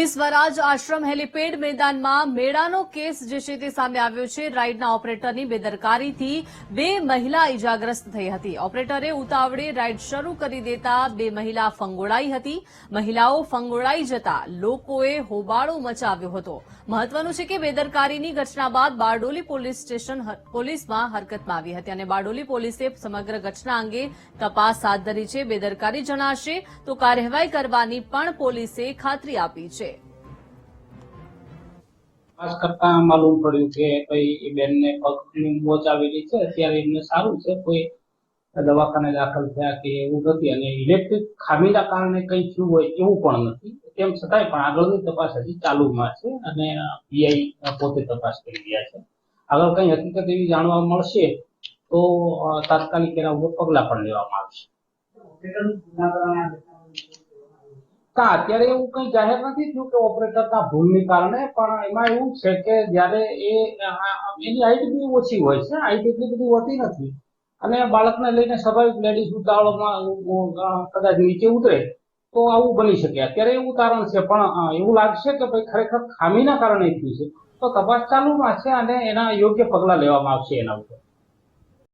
Police દ્વારા આશ્રમ helipad મેદાનમાં મેળાનો કેસ જે છે તે સામે આવ્યો છે. રાઇડના ઓપરેટરની બેદરકારીથી બે મહિલા ઇજાગ્રસ્ત થઈ હતી. ઓપરેટરે ઉતાવળે રાઇડ શરૂ કરી દેતા બે મહિલા ફંગોળાઈ હતી. મહિલાઓ ફંગોળાઈ જતા લોકોએ હોબાળો મચાવ્યો હતો. મહત્વનું છે કે બેદરકારીની ઘટના બાદ બારડોલી પોલીસ સ્ટેશન પોલીસમાં હરકતમાં આવી હતી અને બારડોલી પોલીસે સમગ્ર ઘટના અંગે તપાસ હાથ ધરી છે. બેદરકારી જણાશે તો કાર્યવાહી કરવાની પણ પોલીસે ખાતરી આપી છે. ખાસ કરતા માલુમ પડ્યું કે ભાઈ એ બેનને પગની મોચ આવેલી છે. અત્યારે એમને સારું છે. કોઈ દવાખાને દાખલ થયા કે એવું નથી. અને ઇલેક્ટ્રિક ખામીના કારણે કંઈ થયું હોય એવું પણ નથી. તેમ છતાંય પણ આગળની તપાસ હજી ચાલુમાં છે અને પીઆઈ પોતે તપાસ કરી રહ્યા છે. આગળ કંઈ હકીકત એવી જાણવા મળશે તો તાત્કાલિક એના ઉપર પગલાં પણ લેવામાં આવશે. હા અત્યારે એવું કઈ જાહેર નથી થયું કે ઓપરેટરના ભૂલને કારણે, પણ એમાં એવું છે કે જ્યારે એ એની હાઈટ બી ઓછી હોય છે હાઈટ એટલી બધી હોતી નથી. અને બાળકને લઈને સ્વાભાવિક લેડીઝ ઉતાવળમાં કદાચ નીચે ઉતરે, તો આવું બની શકે. અત્યારે એવું કારણ છે, પણ એવું લાગશે કે ભાઈ ખરેખર ખામીના કારણે થયું છે. તો તપાસ ચાલુમાં છે અને એના યોગ્ય પગલાં લેવામાં આવશે એના ઉપર.